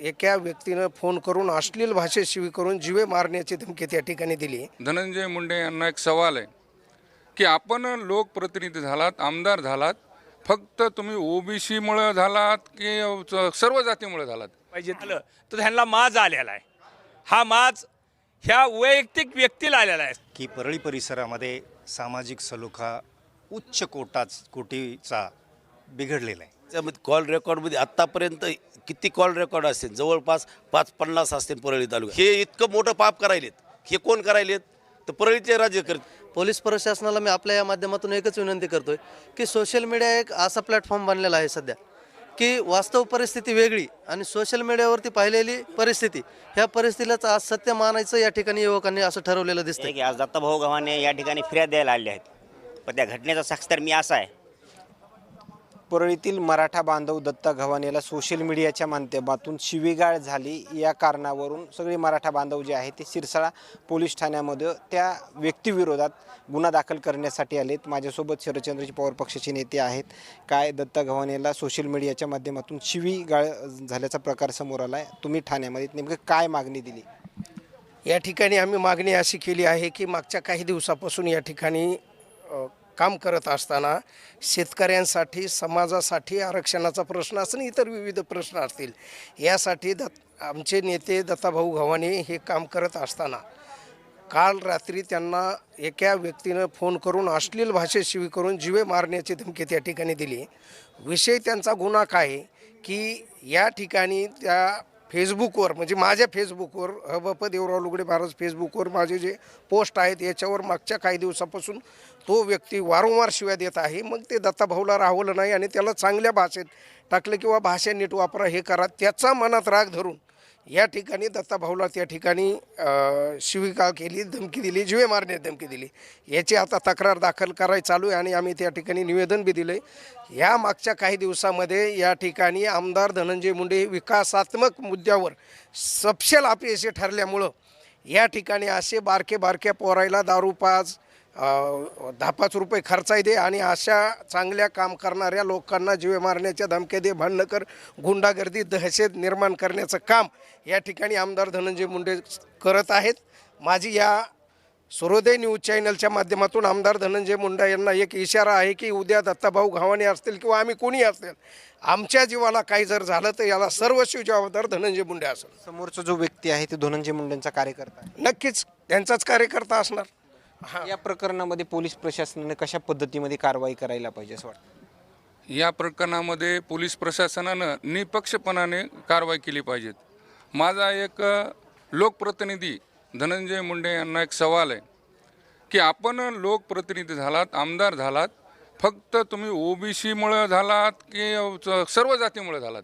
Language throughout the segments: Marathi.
एका व्यक्तीनं फोन करून अश्लील भाषेत शिवी करून जीवे मारण्याची धमकी त्या ठिकाणी दिली. धनंजय मुंडे यांना एक सवाल आहे की आपण लोकप्रतिनिधी झालात आमदार झालात फक्त तुम्ही ओबीसीमुळे झालात की सर्व जातीमुळे झालात? पाहिजे झालं तर त्यांना माज आलेला आहे. हा माज ह्या वैयक्तिक व्यक्तीला आलेला आहे. की परळी परिसरामध्ये सामाजिक सलोखा उच्च कोटाच कोटीचा बिघडलेला आहे. त्यामध्ये कॉल रेकॉर्डमध्ये आत्तापर्यंत किती कॉल रेकॉर्ड असतील? जवळपास पाच पन्नास असतील परळी तालुका हे इतकं मोठं पाप करायलेत. हे कोण करायलेत? तर परळीचे राज्य करत पोलीस प्रशासनाला मी आपल्या या माध्यमातून एकच विनंती करतोय की सोशल मीडिया एक असा प्लॅटफॉर्म बनलेला आहे सध्या की वास्तव परिस्थिती वेगळी आणि सोशल मीडियावरती पाहिलेली परिस्थिती ह्या परिस्थितीलाच आज सत्य मानायचं या ठिकाणी युवकांनी असं ठरवलेलं दिसतंय. आहे की आज दत्ताभाऊ गव्हाणे या ठिकाणी फिर्याद द्यायला आले आहेत. पण त्या घटनेचा साक्षीदार मी असा आहे. परळीतील मराठा बांधव दत्ता घवानेला सोशल मीडियाच्या माध्यमातून शिवीगाळ झाली. या कारणावरून सगळे मराठा बांधव जे आहेत ते सिरसाळा पोलीस ठाण्यामध्ये त्या व्यक्तीविरोधात गुन्हा दाखल करण्यासाठी आलेत. माझ्यासोबत शरदचंद्रजी पवार पक्षाचे नेते आहेत. काय दत्ता घवानेला सोशल मीडियाच्या माध्यमातून शिवीगाळ झाल्याचा प्रकार समोर आला आहे तुम्ही ठाण्यामध्ये नेमकं काय मागणी दिली? या ठिकाणी आम्ही मागणी अशी केली आहे की मागच्या काही दिवसापासून या ठिकाणी काम करत असताना शेतकऱ्यांसाठी समाजासाठी आरक्षणाचा प्रश्न असेल इतर विविध प्रश्न असतील यासाठी दत् आमचे नेते दत्ताभाऊ गव्हाणे हे काम करत असताना काल रात्री त्यांना एका व्यक्तीनं फोन करून अश्लील भाषेत शिवी करून जीवे मारण्याची धमकी त्या ठिकाणी दिली. विषय त्यांचा गुन्हा काय की या ठिकाणी त्या फेसबुकवर म्हणजे माझ्या फेसबुकवर हबप देवराव लुगडे महाराज फेसबुकवर माझे जे पोस्ट आहेत याच्यावर मागच्या काही दिवसापासून तो व्यक्ती वारंवार शिव्या देत आहे. मग ते दत्ताभाऊला राहवलं नाही आणि त्याला चांगल्या भाषेत टाकलं किंवा भाषा नीट वापरा हे करा त्याचा मनात राग धरून या ठिकाणी दत्ताभाऊला त्या ठिकाणी शिविका केली धमकी दिली जिवे मारण्यात धमकी दिली. याची आता तक्रार दाखल करायला चालू आहे आणि आम्ही त्या ठिकाणी निवेदन बी दिलं आहे या मागच्या काही दिवसामध्ये या ठिकाणी आमदार धनंजय मुंडे विकासात्मक मुद्द्यावर सपशेल अपयशी ठरल्यामुळं या ठिकाणी असे बारके बारक्या पोरायला दारू पाच दहा पाच रुपये खर्चाय दे आणि अशा चांगल्या काम करणाऱ्या लोकांना जीवे मारण्याच्या धमक्या दे भांडणं कर गुंडागर्दी दहशत निर्माण करण्याचं काम या ठिकाणी आमदार धनंजय मुंडे करत आहेत. माझी या सूर्योदय न्यूज चॅनलच्या माध्यमातून आमदार धनंजय मुंडे यांना एक इशारा आहे की उद्या दत्ताभाऊ घावाणे असतील किंवा आम्ही कोणी असेल आमच्या जीवाला काही जर झालं तर याला सर्वस्वी जबाबदार धनंजय मुंडे असेल. समोरचा जो व्यक्ती आहे ते धनंजय मुंडेंचा कार्यकर्ता आहे. नक्कीच त्यांचाच कार्यकर्ता असणार. या प्रकरणामध्ये पोलीस प्रशासनाने कशा पद्धतीमध्ये कारवाई करायला पाहिजे असं वाटतं? या प्रकरणामध्ये पोलीस प्रशासनानं निपक्षपणाने कारवाई केली पाहिजेत. माझा एक लोकप्रतिनिधी धनंजय मुंडे यांना एक सवाल आहे की आपण लोकप्रतिनिधी झालात आमदार झालात फक्त तुम्ही ओबीसीमुळे झालात की सर्व जातीमुळे झालात?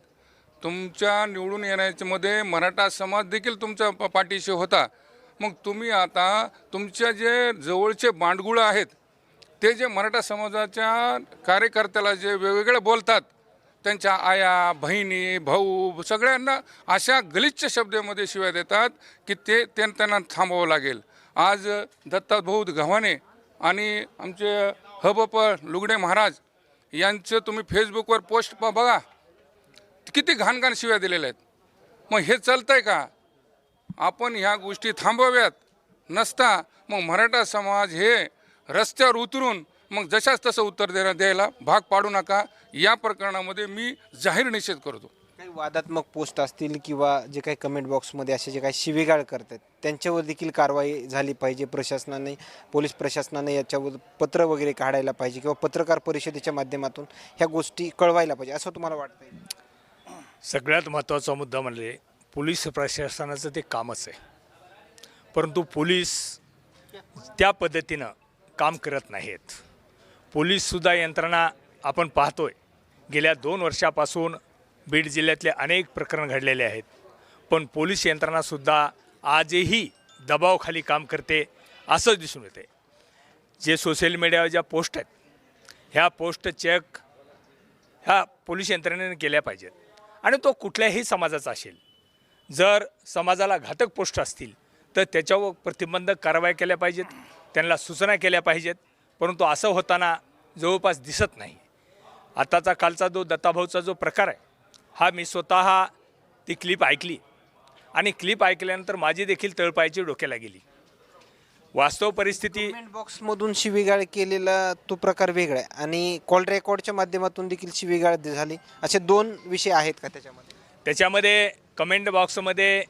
तुमच्या निवडून येण्याच्यामध्ये मराठा समाज देखील तुमच्या पाठीशी होता. मग तुम्ही आता तुमच्या जे जवळचे बांडगुळं आहेत ते जे मराठा समाजाच्या कार्यकर्त्याला जे वेगवेगळे बोलतात त्यांच्या आया बहिणी भाऊ सगळ्यांना अशा गलिच्छ शब्दामध्ये शिवाय देतात की ते त्यांना थांबावं लागेल. आज दत्ताभाऊ गव्हाणे आणि आमचे हबप लुगडे महाराज यांचं तुम्ही फेसबुकवर पोस्ट प- बघा किती घाणघाण शिव्या दिलेल्या आहेत. मग हे चालतंय का? आपण ह्या गोष्टी थांबवाव्यात. नसता मग मराठा समाज हे रस्त्यावर उतरून मग जशाच तसं उत्तर देण्या द्यायला भाग पाडू नका. या प्रकरणामध्ये मी जाहीर निषेध करतो. काही वादात्मक पोस्ट असतील किंवा जे काही कमेंट बॉक्समध्ये असे जे काही शिवीगाळ करतात त्यांच्यावर देखील कारवाई झाली पाहिजे प्रशासनाने पोलीस प्रशासनाने याच्यावर पत्र वगैरे काढायला पाहिजे किंवा पत्रकार परिषदेच्या माध्यमातून ह्या गोष्टी कळवायला पाहिजे असं तुम्हाला वाटतंय? सगळ्यात महत्त्वाचा मुद्दा म्हणजे पोलीस प्रशासनाचं ते कामच आहे. परंतु पोलीस त्या पद्धतीनं काम करत नाहीत. पोलीससुद्धा यंत्रणा आपण पाहतोय. गेल्या दोन वर्षापासून बीड जिल्ह्यातले अनेक प्रकरण घडलेले आहेत. पण पोलीस यंत्रणासुद्धा आजही दबावखाली काम करते असंच दिसून येते. जे सोशल मीडियावर ज्या पोस्ट आहेत ह्या पोस्ट चेक ह्या पोलीस यंत्रणेने केल्या पाहिजेत. आणि तो कुठल्याही समाजाचा असेल जर समाजाला घातक पोस्ट असतील तर त्याच्यावर प्रतिबंधक कारवाई केल्या पाहिजेत त्यांना सूचना केल्या पाहिजेत परंतु असं होताना जवळपास दिसत नाही. आताचा कालचा जो दत्ताभाऊचा जो प्रकार आहे हा मी स्वतः ती क्लिप ऐकली. आणि क्लिप ऐकल्यानंतर माझी देखील तळपायची डोक्याला गेली. वास्तव परिस्थिती बॉक्समधून शिवीगाळ केलेला तो प्रकार वेगळा आहे. आणि कॉल रेकॉर्डच्या माध्यमातून देखील शिवीगाळ झाली. असे दोन विषय आहेत का त्याच्यामध्ये? त्याच्यामध्ये कमेंट बॉक्समध्ये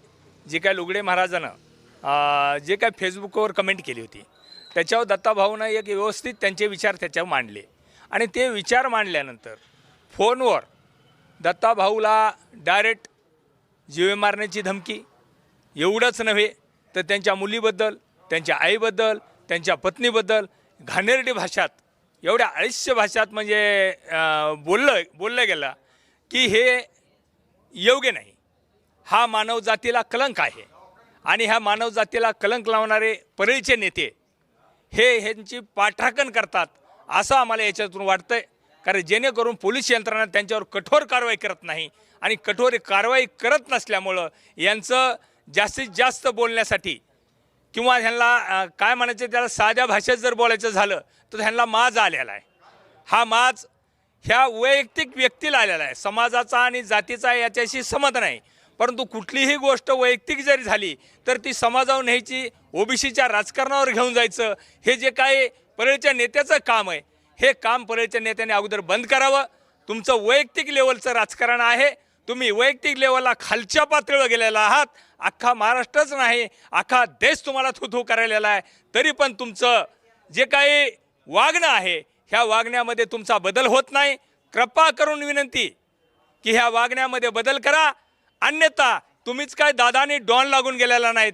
जे काय लुगडे महाराजानं जे काय फेसबुकवर कमेंट केली होती त्याच्यावर दत्ताभाऊनं एक व्यवस्थित त्यांचे विचार त्याच्यावर मांडले. आणि ते विचार मांडल्यानंतर फोनवर दत्ताभाऊला डायरेक्ट जीवे मारण्याची धमकी एवढंच नव्हे तर त्यांच्या मुलीबद्दल त्यांच्या आईबद्दल त्यांच्या पत्नीबद्दल घाणेरडी भाषात एवढ्या अळीश्य भाषात म्हणजे बोललं बोललं गेलं की हे योग्य नाही. हा मानवजातीला कलंक आहे. आणि ह्या मानवजातीला कलंक लावणारे परळीचे नेते हे ह्यांची पाठराखण करतात असं आम्हाला याच्यातून वाटतंय. कारण जेणेकरून पोलीस यंत्रणा त्यांच्यावर कठोर कारवाई करत नाही आणि कठोर कारवाई करत नसल्यामुळं यांचं जास्तीत जास्त बोलण्यासाठी किंवा ह्यांना काय म्हणायचं त्याला साध्या भाषेत जर बोलायचं झालं तर ह्यांना माज आलेला आहे. हा माज ह्या वैयक्तिक व्यक्तीला आलेला आहे. समाजाचा आणि जातीचा याच्याशी समज नाही. परंतु कुठलीही गोष्ट वैयक्तिक जरी झाली तर ती समाजावर न्यायची ओबीसीच्या राजकारणावर घेऊन जायचं हे जे काही परळीच्या नेत्याचं काम आहे हे काम परळीच्या नेत्याने अगोदर बंद करावं. तुमचं वैयक्तिक लेवलचं राजकारण आहे. तुम्ही वैयक्तिक लेवलला खालच्या पातळीवर गेलेला आहात. अख्खा महाराष्ट्रच नाही अख्खा देश तुम्हाला थुथू करायलेला आहे. तरी पण तुमचं जे काही वागणं आहे ह्या वागण्यामध्ये तुमचा बदल होत नाही. कृपा करून विनंती की ह्या वागण्यामध्ये बदल करा. अन्यथा तुम्हीच काय दादानी डॉन लागून गेलेला नाहीत.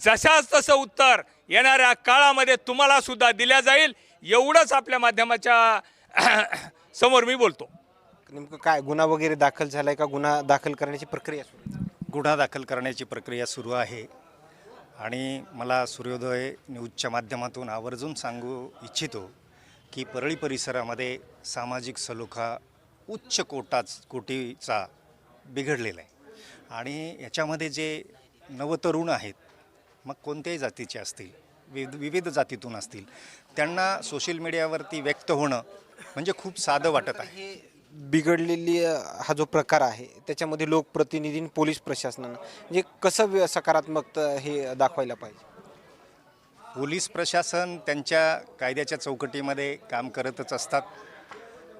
जशाच तसं उत्तर येणाऱ्या काळामध्ये तुम्हाला सुद्धा दिल्या जाईल. एवढंच आपल्या माध्यमाच्या समोर मी बोलतो. नेमकं काय गुन्हा वगैरे दाखल झालाय का? गुन्हा दाखल करण्याची प्रक्रिया सुरू आहे? गुन्हा दाखल करण्याची प्रक्रिया सुरू आहे. आणि मला सूर्योदय न्यूजच्या माध्यमातून आवर्जून सांगू इच्छितो की परळी परिसरामध्ये सामाजिक सलोखा उच्च कोटाच कोटीचा बिघडलेला आहे. आणि याच्यामध्ये जे नवतरुण आहेत मग कोणत्याही जातीचे असतील विविध विविध जातीतून असतील त्यांना सोशल मीडियावरती व्यक्त होणं म्हणजे खूप साधं वाटत आहे. बिघडलेली हा जो प्रकार आहे त्याच्यामध्ये लोकप्रतिनिधी पोलीस प्रशासनानं म्हणजे कसं व्य- सकारात्मक हे दाखवायला पाहिजे? पोलीस प्रशासन त्यांच्या कायद्याच्या चौकटीमध्ये काम करतच असतात.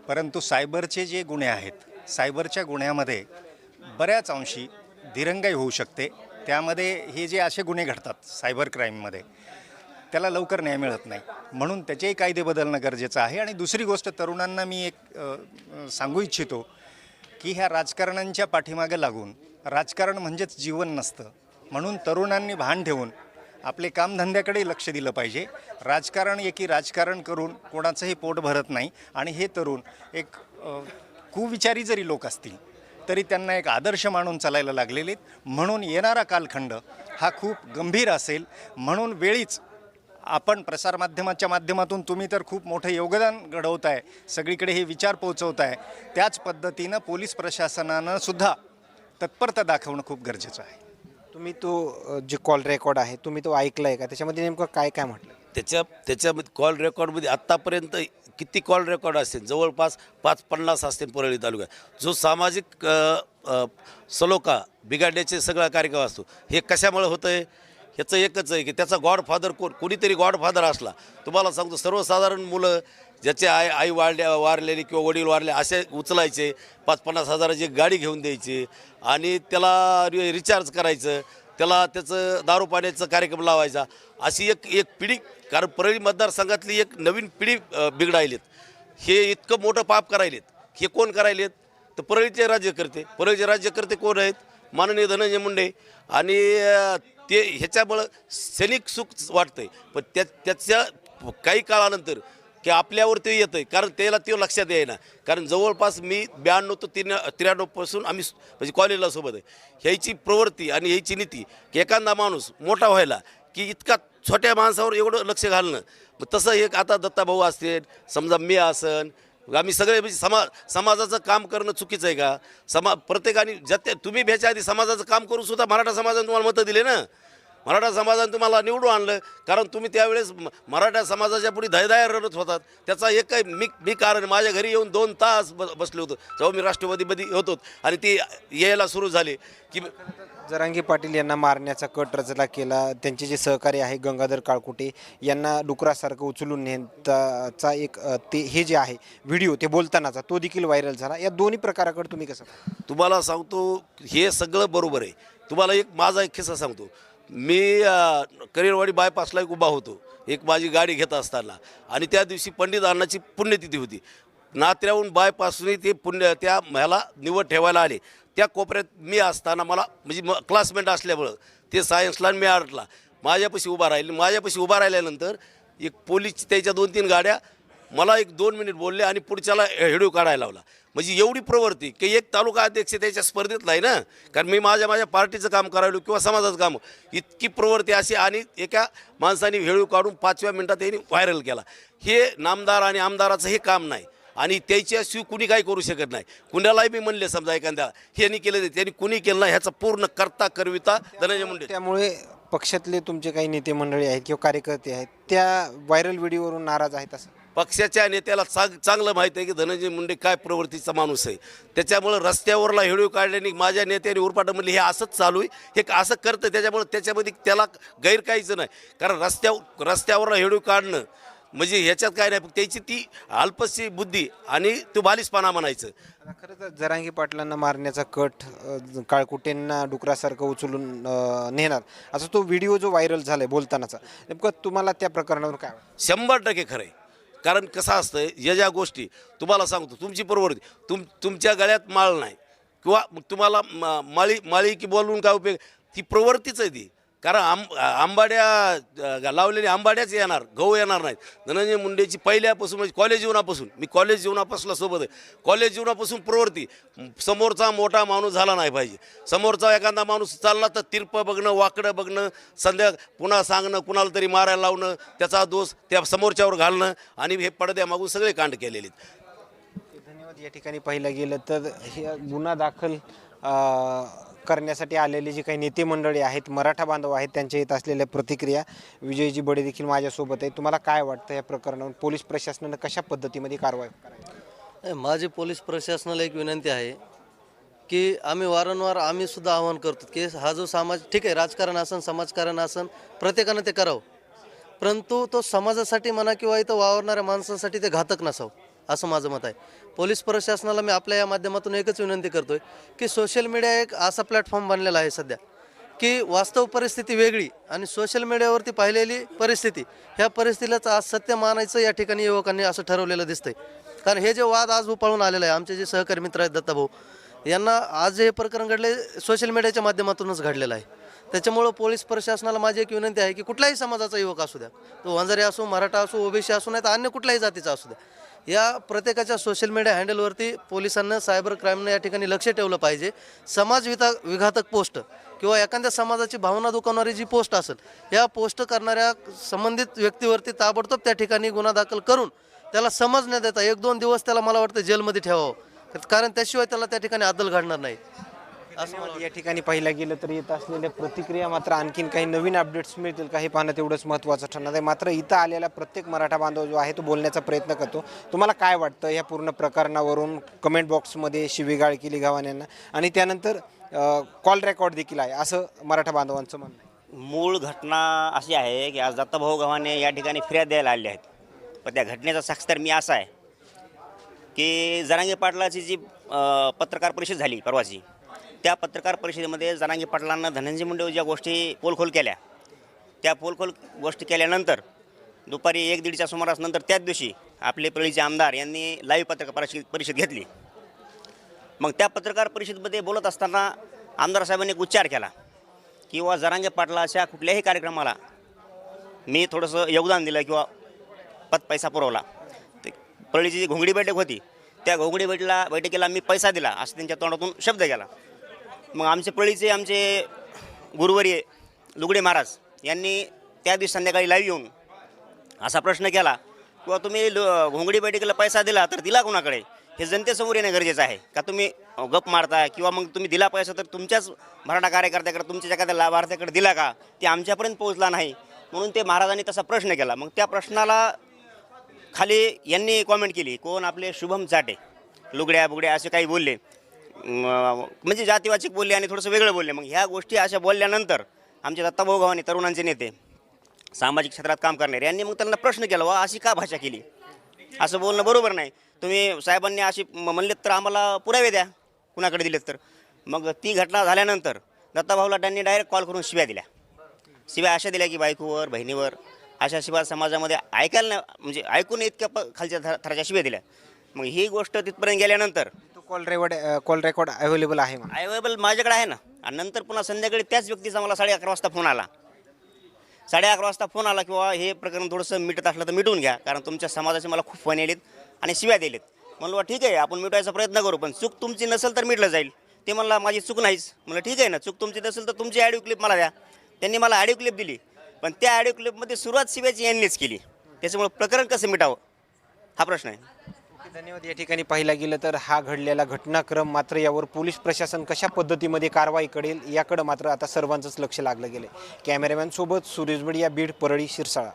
परंतु सायबरचे जे गुन्हे आहेत सायबरच्या गुन्ह्यामध्ये बऱ्याच अंशी दिरंगाई होऊ शकते. त्यामध्ये हे जे असे गुन्हे घडतात सायबर क्राईममध्ये त्याला लवकर न्याय मिळत नाही. म्हणून त्याचेही कायदे बदलणं गरजेचं आहे. आणि दुसरी गोष्ट तरुणांना मी एक सांगू इच्छितो की ह्या राजकारण्यांच्या पाठीमागे लागून राजकारण म्हणजेच जीवन नसतं. म्हणून तरुणांनी भान ठेवून आपले कामधंद्याकडे लक्ष दिलं पाहिजे. राजकारण एकी राजकारण करून कोणाचंही पोट भरत नाही. आणि हे तरुण एक कुविचारी जरी लोक असतील तरी त्यांना एक आदर्श मानून चालायला लागलेले म्हणून येणारा कालखंड हा खूप गंभीर असेल. म्हणून वेळीच आपण प्रसारमाध्यमाच्या माध्यमातून तुम्ही तर खूप मोठं योगदान घडवताय सगळीकडे हे विचार पोचवताय त्याच पद्धतीनं पोलीस प्रशासनानं सुद्धा तत्परता दाखवणं खूप गरजेचं आहे. तुम्ही तो जे कॉल रेकॉर्ड आहे तुम्ही तो ऐकलाय का? त्याच्यामध्ये नेमकं काय काय म्हटलं? त्याच्या त्याच्यामध्ये कॉल रेकॉर्डमध्ये आत्तापर्यंत किती कॉल रेकॉर्ड असतील? जवळपास पाच पन्नास असतील परळी तालुक्यात. जो सामाजिक अ, अ, सलोखा बिघाडण्याचे सगळा कार्यक्रम असतो हे कशामुळे होतं आहे याचं एकच आहे की त्याचा गॉडफादर कोण कोणीतरी गॉडफादर असला. तुम्हाला सांगतो सर्वसाधारण मुलं ज्याचे आई आई वाढल्या वारलेली किंवा वडील वारले असे उचलायचे पाच पन्नास हजाराची गाडी घेऊन द्यायची आणि त्याला रि रिचार्ज करायचं त्याला त्याचं दारू पाण्याचा कार्यक्रम लावायचा. अशी एक एक पिढी कारण परळी मतदारसंघातली एक नवीन पिढी बिघडायलेत. हे इतकं मोठं पाप करायलेत. हे कोण करायलेत? तर परळीचे राज्यकर्ते. परळीचे राज्यकर्ते कोण आहेत? माननीय धनंजय मुंडे. आणि ते ह्याच्यामुळं सैनिक सुख वाटतंय. पण त्या त्याच्या काही काळानंतर की आपल्यावर ते येतं आहे कारण त्याला ते लक्षात येईना. कारण जवळपास मी ब्याण्णव ते तीन त्र्याण्णवपासून आम्ही म्हणजे कॉलेजला सोबत आहे. ह्याची प्रवृत्ती आणि ह्याची नीती की एखादा माणूस मोठा व्हायला की इतका छोट्या माणसावर एवढं लक्ष घालणं. मग तसं एक आता दत्ताभाऊ असतील समजा मी असन आम्ही सगळे म्हणजे समा समाजाचं काम करणं चुकीचं आहे का? समा प्रत्येकाने जत्या तुम्ही भ्याच्या आधी समाजाचं काम करून सुद्धा मराठा समाजाने तुम्हाला मतं दिले ना? मराठा समाजाने तुम्हाला निवडून आणलं. कारण तुम्ही त्यावेळेस मराठा समाजाच्या पुढे धैदाय रडत होतात. त्याचा एक काही मी मी कारण माझ्या घरी येऊन दोन तास ब बसलो होतो. जेव्हा मी राष्ट्रवादीमध्ये होतो आणि ती यायला सुरू झाली की जरांगी पाटील यांना मारण्याचा कट रचला केला. त्यांचे जे सहकारी आहे गंगाधर काळकुटे यांना डुकरासारखं उचलून नेताचा एक ते हे जे आहे व्हिडिओ ते बोलतानाचा तो देखील व्हायरल झाला. या दोन्ही प्रकाराकडे तुम्ही कसं? तुम्हाला सांगतो हे सगळं बरोबर आहे. तुम्हाला एक माझा एक किस्सा सांगतो. मी करिअरवाडी बायपासला एक उभा होतो. एक माझी गाडी घेत असताना. आणि त्या दिवशी पंडित अण्णाची पुण्यतिथी होती. नात्र्याहून बायपासून ते पुण्य त्या ह्याला निवड ठेवायला आले. त्या कोपऱ्यात मी असताना मला म्हणजे म क्लासमेट असल्यामुळं ते सायन्सला आणि मी आर्टला. माझ्यापाशी उभा राहिले. माझ्यापाशी उभा राहिल्यानंतर एक पोलीस त्याच्या दोन तीन गाड्या मला एक दोन मिनिट बोलले आणि पुढच्याला हेडिओ काढायला लावला. म्हणजे एवढी प्रवृत्ती की एक तालुका अध्यक्ष त्याच्या स्पर्धेतला आहे ना? कारण मी माझ्या माझ्या पार्टीचं काम करायलो किंवा समाजाचं काम. इतकी प्रवृत्ती अशी आणि एका माणसाने हेळू काढून पाचव्या मिनिटात त्यांनी व्हायरल केला. हे नामदार आणि आमदाराचं हे काम नाही. आणि त्याच्याशिवाय कुणी काही करू शकत नाही. कुणालाही मी म्हणले समजा एखाद्या ह्यांनी केलं त्यांनी कुणी केलं नाही ह्याचा पूर्ण करता करविता धनंजय मुंडे. त्यामुळे पक्षातले तुमचे काही नेते मंडळी आहेत किंवा कार्यकर्ते आहेत त्या व्हायरल व्हिडिओवरून नाराज आहेत असं? पक्षाच्या नेत्याला चांग चांगलं माहीत आहे की धनंजय मुंडे काय प्रवृत्तीचा माणूस आहे. त्याच्यामुळं रस्त्यावरला हिडिओ काढल्याने माझ्या नेत्याने उरपाटा म्हणले हे असंच चालू आहे. हे असं करतं त्याच्यामुळं त्याच्यामध्ये त्याला गैर काहीच नाही. कारण रस्त्यावर रस्त्यावरला हिडिओ काढणं म्हणजे ह्याच्यात काय नाही त्याची ती अल्पशी बुद्धी आणि तो बालिशपणा म्हणायचं. आता खरं तर जरांगी पाटलांना मारण्याचा कट काळकुटेंना डुकरासारखं उचलून नेणार? असा तो व्हिडिओ जो व्हायरल झालाय बोलतानाचा नेमकं तुम्हाला त्या प्रकरणावर काय? शंभर टक्के खरं आहे. कारण कसं असतं या ज्या गोष्टी तुम्हाला सांगतो तुमची प्रवृत्ती तुम तुमच्या गळ्यात माळ नाही. किंवा मग तुम्हाला माळी माळी की बोलून काय उपयोग? ती प्रवृत्तीच आहे ती. कारण आंब आंबाड्या अ, लावलेल्या आंबाड्याच येणार गहू येणार नाहीत. धनंजय मुंडेची पहिल्यापासून म्हणजे कॉलेज जीवनापासून मी कॉलेज जीवनापासून सोबत आहे. कॉलेज जीवनापासून प्रवृत्ती समोरचा मोठा माणूस झाला नाही पाहिजे. समोरचा एखादा माणूस चालला तर तिरपं बघणं वाकडं बघणं संध्या पुन्हा सांगणं कुणाला तरी मारायला लावणं त्याचा दोष त्या समोरच्यावर घालणं आणि हे पडद्या मागून सगळे कांड केलेले धन्यवाद. या ठिकाणी पाहिलं गेलं तर हे गुन्हा दाखल करण्यासाठी आलेली जी काही नेते मंडळी आहेत मराठा बांधव आहेत त्यांच्या येत असलेल्या प्रतिक्रिया विजयजी बडे देखील माझ्यासोबत आहे तुम्हाला काय वाटतं या प्रकरणावर? पोलीस प्रशासनानं कशा पद्धतीमध्ये कारवाई करावी? माझी पोलीस प्रशासनाला एक विनंती आहे की आम्ही वारंवार आम्ही सुद्धा आवाहन करतो की हा जो समाज ठीक आहे राजकारण असन समाजकारण असन प्रत्येकानं ते करावं. परंतु तो समाजासाठी म्हणा किंवा इथं वावरणाऱ्या माणसांसाठी ते घातक नसावं. असं माझं मत आहे. पोलीस प्रशासनाला मी आपल्या या माध्यमातून एकच विनंती करतो आहे की सोशल मीडिया एक असा प्लॅटफॉर्म बनलेला आहे सध्या की वास्तव परिस्थिती वेगळी आणि सोशल मीडियावरती पाहिलेली परिस्थिती ह्या परिस्थितीलाच आज सत्य मानायचं या ठिकाणी युवकांनी असं ठरवलेलं दिसतंय. कारण हे जे वाद आज उपाळून आलेलं आहे आमचे जे सहकारी मित्र आहेत दत्ताभाऊ यांना आज हे प्रकरण घडले सोशल मीडियाच्या माध्यमातूनच घडलेलं आहे. त्याच्यामुळं पोलीस प्रशासनाला माझी एक विनंती आहे की कुठल्याही समाजाचा युवक असू द्या तो वंजारी असो मराठा असो ओबीसी असो नाही तर अन्य कुठल्याही जातीचा असू द्या या प्रत्येकाच्या सोशल मीडिया हँडलवरती पोलिसांना सायबर क्राईमनं या ठिकाणी लक्ष ठेवलं पाहिजे. समाज विता विघातक पोस्ट किंवा एखाद्या समाजाची भावना दुखावणारी जी पोस्ट असेल या पोस्ट करणाऱ्या संबंधित व्यक्तीवरती ताबडतोब त्या ठिकाणी गुन्हा दाखल करून त्याला समज न देता एक दोन दिवस त्याला मला वाटतं जेलमध्ये ठेवावं. कारण त्याशिवाय त्याला त्या ठिकाणी आदल घडणार नाही. असं मला या ठिकाणी पाहिलं गेलं तर येत असलेल्या प्रतिक्रिया मात्र आणखीन काही नवीन अपडेट्स मिळतील का हे पाहणं तेवढंच महत्त्वाचं ठरणार आहे. मात्र इथं आलेला प्रत्येक मराठा बांधव जो आहे तो बोलण्याचा प्रयत्न करतो. तुम्हाला काय वाटतं या पूर्ण प्रकरणावरून? कमेंट बॉक्समध्ये शिवीगाळ केली गावान्यांना. आणि त्यानंतर कॉल रेकॉर्ड देखील आहे असं मराठा बांधवांचं म्हणणं आहे. मूळ घटना अशी आहे की आज दत्ताभाऊ गव्हाणे या ठिकाणी फिर्याद द्यायला आले आहेत. पण त्या घटनेचा साक्षीदार मी असा आहे की जरांगे पाटलाची जी पत्रकार परिषद झाली परवाची त्या पत्रकार परिषदेमध्ये जनांगी पाटलांना धनंजय मुंडे ज्या गोष्टी पोलखोल केल्या त्या पोलखोल गोष्टी केल्यानंतर दुपारी एक दीडच्या सुमारास नंतर त्याच दिवशी आपले परळीचे आमदार यांनी लाईव्ह पत्रकार परिषद परिषद घेतली. मग त्या पत्रकार परिषदेमध्ये बोलत असताना आमदार साहेबांनी एक उच्चार केला किंवा जरांगे पाटलाच्या कुठल्याही कार्यक्रमाला मी थोडंसं योगदान दिलं किंवा पत पैसा पुरवला. ते परळीची जी घोंगडी बैठक होती त्या घोंगडी बैठला बैठकीला मी पैसा दिला असं त्यांच्या तोंडातून शब्द गेला. मग आमचे पळीचे आमचे गुरुवर्य लुगडे महाराज यांनी त्या दिवशी संध्याकाळी लाईव्ह येऊन असा प्रश्न केला किंवा तुम्ही लु घोंगडी बैठकीला पैसा दिला तर दिला कोणाकडे? हे जनतेसमोर येणं गरजेचं आहे. का तुम्ही गप मारता? किंवा मग तुम्ही दिला पैसा तर तुमच्याच मराठा कार्यकर्त्याकडे तुमच्या एखाद्या लाभार्थ्याकडे दिला का? ते आमच्यापर्यंत पोहोचला नाही. म्हणून ते महाराजांनी तसा प्रश्न केला. मग त्या प्रश्नाला खाली यांनी कॉमेंट केली कोण आपले शुभम चाटे? लुगड्या बुगड्या असे काही बोलले. म्हणजे जातीवाचक बोलले आणि थोडंसं वेगळं बोलले. मग ह्या गोष्टी अशा बोलल्यानंतर आमचे दत्ताभाऊ गव्हाणे तरुणांचे नेते सामाजिक क्षेत्रात काम करणारे यांनी मग त्यांना प्रश्न केला वा अशी का भाषा केली? असं बोलणं बरोबर नाही. तुम्ही साहेबांनी अशी म्हणलेत तर आम्हाला पुरावे द्या कुणाकडे दिलेत तर. मग ती घटना झाल्यानंतर दत्ताभाऊला त्यांनी डायरेक्ट कॉल करून शिव्या दिल्या. शिव्या अशा दिल्या की बायकोवर बहिणीवर अशा शिवाय समाजामध्ये ऐकायला म्हणजे ऐकून इतक्या प खालच्या थराच्या शिव्या दिल्या. मग ही गोष्ट तिथपर्यंत गेल्यानंतर call record call record available आहे अवेलेबल माझ्याकडे आहे ना. आणि नंतर पुन्हा संध्याकाळी त्याच व्यक्तीचा मला साडे अकरा वाजता फोन आला. साडे अकरा वाजता फोन आला किंवा हे प्रकरण थोडंसं मिटत असलं तर मिटवून घ्या. कारण तुमच्या समाजाचे मला खूप फोन येलेत आणि शिव्या दिलेत. म्हणलं बा ठीक आहे आपण मिटवायचा प्रयत्न करू पण चूक तुमची नसेल तर मिटलं जाईल. ते म्हणला माझी चूक नाहीच. म्हणलं ठीक आहे ना चूक तुमची नसेल तर तुमची ॲडिओ क्लिप मला द्या. त्यांनी मला ॲडिओ क्लिप दिली. पण त्या ॲडिओ क्लिपमध्ये सुरुवात शिव्याची यांनीच केली. त्याच्यामुळं प्रकरण कसं मिटावं? हा प्रश्न आहे. धन्यवाद. या ठिकाणी पाहिला गेलं तर हा घडलेला घटनाक्रम मात्र यावर पोलीस प्रशासन कशा पद्धतीमध्ये कारवाई करेल याकडं मात्र आता सर्वांचंच लक्ष लागलं गेलं कॅमेरामॅन सोबत सुरेश बडिया बीड परळी शिरसाळा.